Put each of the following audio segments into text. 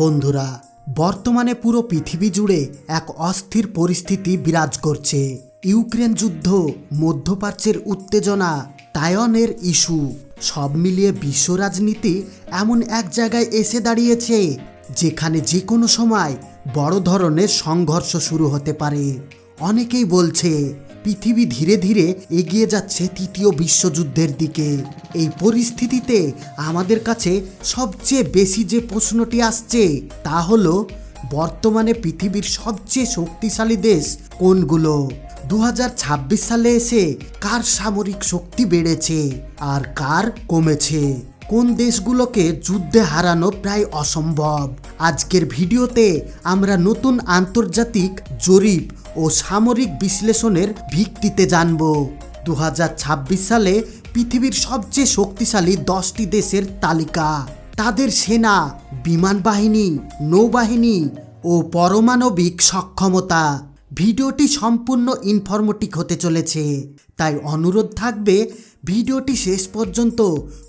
বন্ধুরা, বর্তমানে পুরো পৃথিবী জুড়ে এক অস্থির পরিস্থিতি বিরাজ করছে। ইউক্রেন যুদ্ধ, মধ্যপ্রাচ্যের উত্তেজনা, তায়নের ইস্যু, সব মিলিয়ে বিশ্ব রাজনীতি এমন এক জায়গায় এসে দাঁড়িয়েছে, যেখানে যে কোনো সময় বড় ধরনের সংঘর্ষ শুরু হতে পারে। অনেকেই বলছে পৃথিবী ধীরে ধীরে এগিয়ে যাচ্ছে তৃতীয় বিশ্বযুদ্ধের দিকে। এই পরিস্থিতিতে আমাদের কাছে সবচেয়ে বেশি যে প্রশ্নটি আসছে, তা হলো, বর্তমানে পৃথিবীর সবচেয়ে শক্তিশালী দেশ কোনগুলো? দু হাজার ছাব্বিশ সালে এসে কার সামরিক শক্তি বেড়েছে আর কার কমেছে? কোন দেশগুলোকে যুদ্ধে হারানো প্রায় অসম্ভব? আজকের ভিডিওতে আমরা নতুন আন্তর্জাতিক জরিপ ও সামরিক বিশ্লেষণের ভিত্তিতে জানব। দু হাজার ছাব্বিশ সালে পৃথিবীর সবচেয়ে শক্তিশালী দশটি দেশের তালিকা। তাদের সেনা, বিমান বাহিনী, নৌবাহিনী ও পারমাণবিক সক্ষমতা। ভিডিওটি সম্পূর্ণ ইনফরমেটিভ হতে চলেছে, তাই অনুরোধ থাকবে ভিডিওটি শেষ পর্যন্ত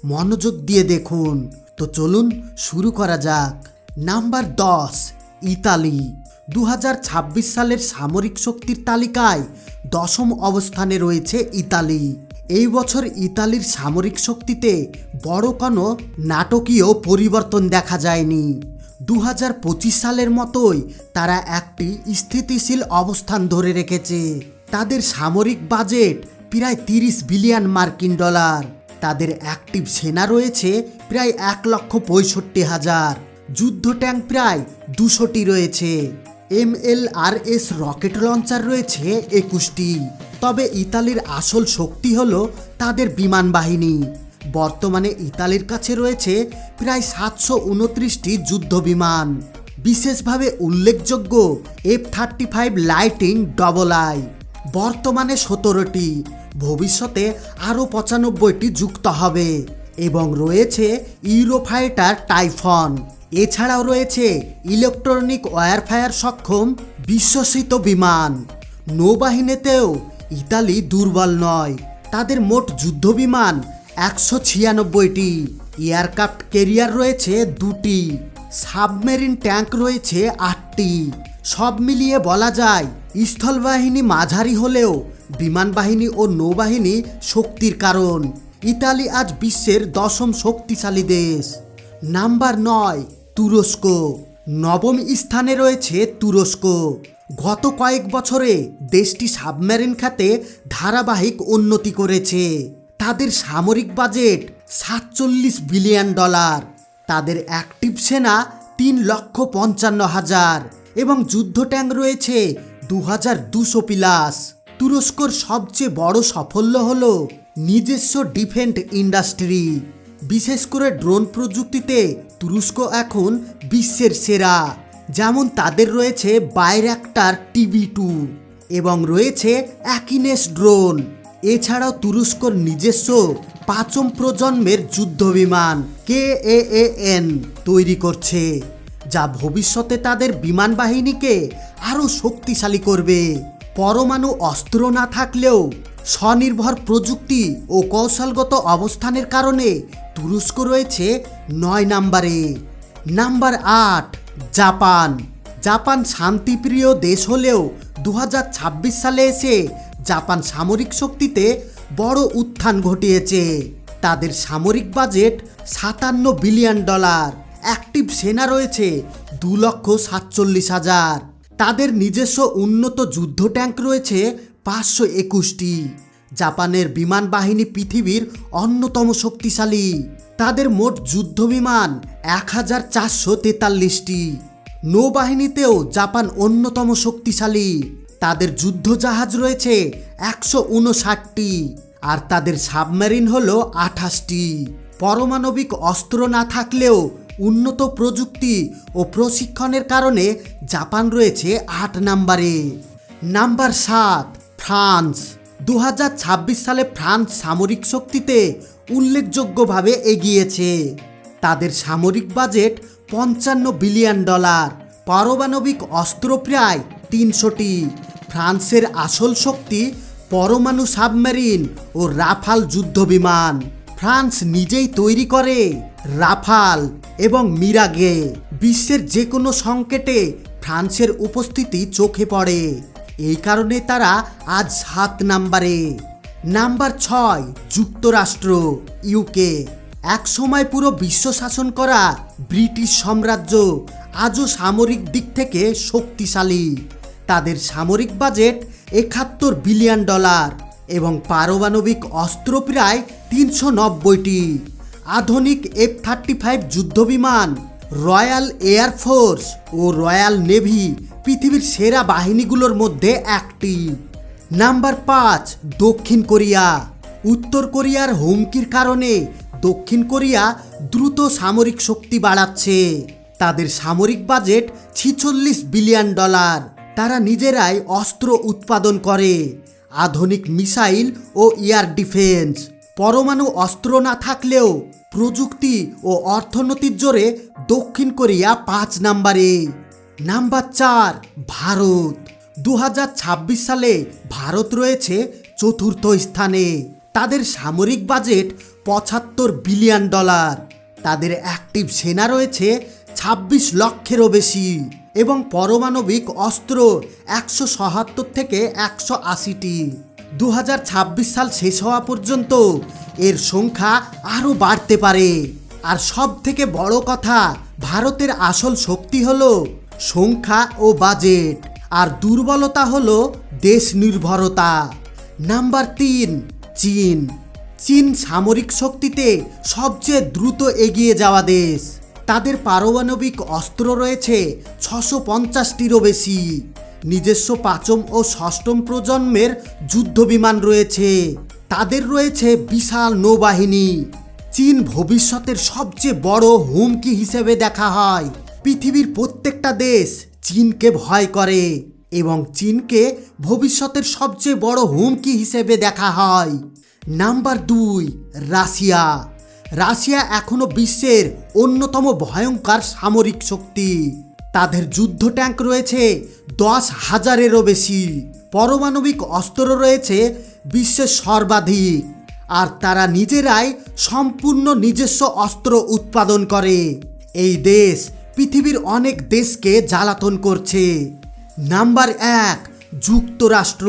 মনোযোগ দিয়ে দেখুন। তো চলুন শুরু করা যাক। নাম্বার দশ, ইতালি। দু হাজার ছাব্বিশ সালের সামরিক শক্তির তালিকায় দশম অবস্থানে রয়েছে ইতালি। এই বছর ইতালির সামরিক শক্তিতে বড় কোনো নাটকীয় পরিবর্তন দেখা যায়নি। দু হাজার পঁচিশ সালের মতোই তারা একটি স্থিতিশীল অবস্থান ধরে রেখেছে। তাদের সামরিক বাজেট প্রায় তিরিশ বিলিয়ন মার্কিন ডলার। তাদের অ্যাক্টিভ সেনা রয়েছে প্রায় এক লক্ষ পঁয়ষট্টি হাজার। যুদ্ধ ট্যাঙ্ক প্রায় দুশোটি রয়েছে। M L R S rocket launcher রয়েছে একুশটি। তবে ইতালির আসল শক্তি হলো তাদের বিমান বাহিনী। বর্তমানে ইতালির কাছে রয়েছে প্রায় সাতশো উনত্রিশটি যুদ্ধ বিমান। বিশেষভাবে উল্লেখযোগ্য F thirty five lightning double I বর্তমানে সতেরোটি, ভবিষ্যতে আরও পঁচানব্বইটি যুক্ত হবে এবং রয়েছে ইউরোফাইটার টাইফন এছাড়াও রয়েছে ইলেকট্রনিক ওয়ারফায়ার সক্ষম বিশ্বসিত বিমান। নৌবাহিনীতেও ইতালি দুর্বল নয়। তাদের মোট যুদ্ধ বিমান একশো ছিয়ানব্বইটি। এয়ারক্রাফট ক্যারিয়ার রয়েছে দুটি। সাবমেরিন ট্যাঙ্ক রয়েছে আটটি। সব মিলিয়ে বলা যায়, স্থলবাহিনী মাঝারি হলেও বিমান বাহিনী ও নৌবাহিনী শক্তির কারণ। ইতালি আজ বিশ্বের দশম শক্তিশালী দেশ। নাম্বার নয় তুরস্ক। নবম স্থানে রয়েছে তুরস্ক। গত কয়েক বছরে দেশটি সাবমেরিন খাতে ধারাবাহিক উন্নতি করেছে। তাদের সামরিক বাজেট সাতচল্লিশ বিলিয়ন ডলার। তাদের অ্যাক্টিভ সেনা তিন লক্ষ পঞ্চান্ন হাজার এবং যুদ্ধ ট্যাঙ্ক রয়েছে দু হাজার দুশো প্লাস। তুরস্কর সবচেয়ে বড় সাফল্য হল নিজস্ব ডিফেন্ট ইন্ডাস্ট্রি। বিশেষ করে ড্রোন প্রযুক্তিতে তুরস্ক এখন বিশ্বের সেরা। যেমন তাদের রয়েছে বাইরাক্টার টিভি টু এবং রয়েছে অ্যাকিনেস ড্রোন। এছাড়াও তুরস্কর নিজস্ব পাঁচম প্রজন্মের যুদ্ধ বিমান কে এন তৈরি করছে, যা ভবিষ্যতে তাদের বিমান বাহিনীকে আরও শক্তিশালী করবে। পরমাণু অস্ত্র না থাকলেও স্বনির্ভর প্রযুক্তি ও কৌশলগত অবস্থানের কারণে তুরস্ক রয়েছে নয় নাম্বারে। নাম্বার আট, জাপান। জাপান শান্তিপ্রিয় দেশ হলেও দু হাজার ছাব্বিশ সালে এসে জাপান সামরিক শক্তিতে বড় উত্থান ঘটিয়েছে। তাদের সামরিক বাজেট সাতান্ন বিলিয়ন ডলার। অ্যাক্টিভ সেনা রয়েছে দু লক্ষ সাতচল্লিশ হাজার। তাদের নিজস্ব উন্নত যুদ্ধ ট্যাঙ্ক রয়েছে পাঁচশো একুশটি। জাপানের বিমান বাহিনী পৃথিবীর অন্যতম শক্তিশালী। তাদের মোট যুদ্ধ বিমান এক হাজার চারশো তেতাল্লিশটি। নৌবাহিনীতেও জাপান অন্যতম শক্তিশালী। তাদের যুদ্ধজাহাজ রয়েছে একশো উনষাটটি আর তাদের সাবমেরিন হল আঠাশটি। পারমাণবিক অস্ত্র না থাকলেও উন্নত প্রযুক্তি ও প্রশিক্ষণের কারণে জাপান রয়েছে আট নাম্বারে। নাম্বার সাত ফ্রান্স। দু হাজার ছাব্বিশ সালে ফ্রান্স সামরিক শক্তিতে উল্লেখযোগ্যভাবে এগিয়েছে। তাদের সামরিক বাজেট পঞ্চান্ন বিলিয়ন ডলার, পারমাণবিক অস্ত্র প্রায় তিনশোটি। ফ্রান্সের আসল শক্তি পরমাণু সাবমেরিন ও রাফাল যুদ্ধ বিমান ফ্রান্স নিজেই তৈরি করে রাফাল এবং মিরাগে। বিশ্বের যে কোনো সংকেটে ফ্রান্সের উপস্থিতি চোখে পড়ে। এই কারণে তারা আজ সাত নাম্বারে। নাম্বার ছয়, যুক্তরাষ্ট্র ইউকে এক সময় পুরো বিশ্ব শাসন করা ব্রিটিশ সাম্রাজ্য আজও সামরিক দিক থেকে শক্তিশালী। তাদের সামরিক বাজেট একাত্তর বিলিয়ন ডলার এবং পারমাণবিক অস্ত্র প্রায় তিনশো নব্বইটি। আধুনিক এফ থার্টি ফাইভ যুদ্ধবিমান রয়্যাল এয়ারফোর্স ও রয়্যাল নেভি পৃথিবীর সেরা বাহিনীগুলোর মধ্যে একটি। নাম্বার পাঁচ, দক্ষিণ কোরিয়া। উত্তর কোরিয়ার হুমকির কারণে দক্ষিণ কোরিয়া দ্রুত সামরিক শক্তি বাড়াচ্ছে। তাদের সামরিক বাজেট ছিচল্লিশ বিলিয়ন ডলার। তারা নিজেরাই অস্ত্র উৎপাদন করে, আধুনিক মিসাইল ও এয়ার ডিফেন্স। পরমাণু অস্ত্র না থাকলেও প্রযুক্তি ও অর্থনীতির জোরে দক্ষিণ কোরিয়া পাঁচ নাম্বারে। নাম্বার চার, ভারত। দু হাজার ছাব্বিশ সালে ভারত রয়েছে চতুর্থ স্থানে। তাদের সামরিক বাজেট পঁচাত্তর বিলিয়ন ডলার। তাদের অ্যাক্টিভ সেনা রয়েছে ছাব্বিশ লক্ষেরও বেশি এবং পারমাণবিক অস্ত্র একশো সহাত্তর থেকে একশো আশিটি। দু হাজার ছাব্বিশ সাল শেষ হওয়া পর্যন্ত এর সংখ্যা আরও বাড়তে পারে। আর সব থেকে বড় কথা, ভারতের আসল শক্তি হলো সংখ্যা ও বাজেট, আর দুর্বলতা হলো দেশ নির্ভরতা নাম্বার তিন, চীন। চীন সামরিক শক্তিতে সবচেয়ে দ্রুত এগিয়ে যাওয়া দেশ। তাদের পারমাণবিক অস্ত্র রয়েছে ছশো পঞ্চাশটিরও বেশি। নিজস্ব পাঁচম ও ষষ্ঠম প্রজন্মের যুদ্ধবিমান রয়েছে। তাদের রয়েছে বিশাল নৌবাহিনী। চীন ভবিষ্যতের সবচেয়ে বড় হুমকি হিসেবে দেখা হয়। পৃথিবীর প্রত্যেকটা দেশ চীনকে ভয় করে এবং চীনকে ভবিষ্যতের সবচেয়ে বড় হুমকি হিসেবে দেখা হয়। নাম্বার দুই, রাশিয়া। রাশিয়া এখনও বিশ্বের অন্যতম ভয়ঙ্কর সামরিক শক্তি। তাদের যুদ্ধ ট্যাঙ্ক রয়েছে দশ হাজারেরও বেশি। পারমাণবিক অস্ত্র রয়েছে বিশ্বের সর্বাধিক। আর তারা নিজেরাই সম্পূর্ণ নিজস্ব অস্ত্র উৎপাদন করে। এই দেশ পৃথিবীর অনেক দেশকে জ্বালাতন করছে। নাম্বার এক, যুক্তরাষ্ট্র।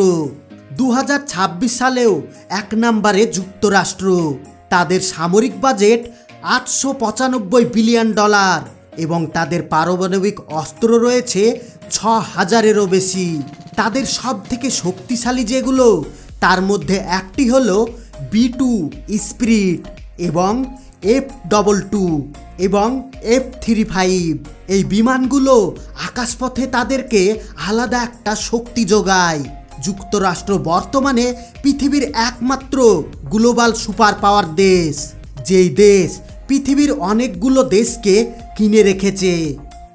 দু হাজার ছাব্বিশ সালেও এক নম্বরে যুক্তরাষ্ট্র। তাদের সামরিক বাজেট আটশো পঁচানব্বই বিলিয়ন ডলার এবং তাদের পারমাণবিক অস্ত্র রয়েছে ছ হাজারেরও বেশি। তাদের সব থেকে শক্তিশালী যেগুলো, তার মধ্যে একটি হলো বি টু স্পিরিট এবং এফ ডবল টু এবং এফ থ্রি ফাইভ এই বিমানগুলো আকাশপথে তাদেরকে আলাদা একটা শক্তি যোগায়। যুক্তরাষ্ট্র বর্তমানে পৃথিবীর একমাত্র গ্লোবাল সুপার পাওয়ার দেশ, যেই দেশ পৃথিবীর অনেকগুলো দেশকে কিনে রেখেছে।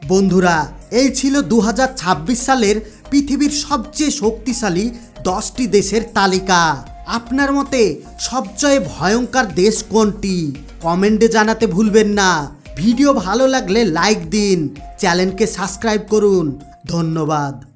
বন্ধুরা, এই ছিল দু হাজার ছাব্বিশ সালের পৃথিবীর সবচেয়ে শক্তিশালী দশটি দেশের তালিকা। আপনার মতে সবচেয়ে ভয়ঙ্কর দেশ কোনটি? কমেন্টে জানাতে ভুলবেন না। ভিডিও ভালো লাগলে লাইক দিন। চ্যানেলকে সাবস্ক্রাইব করুন। ধন্যবাদ।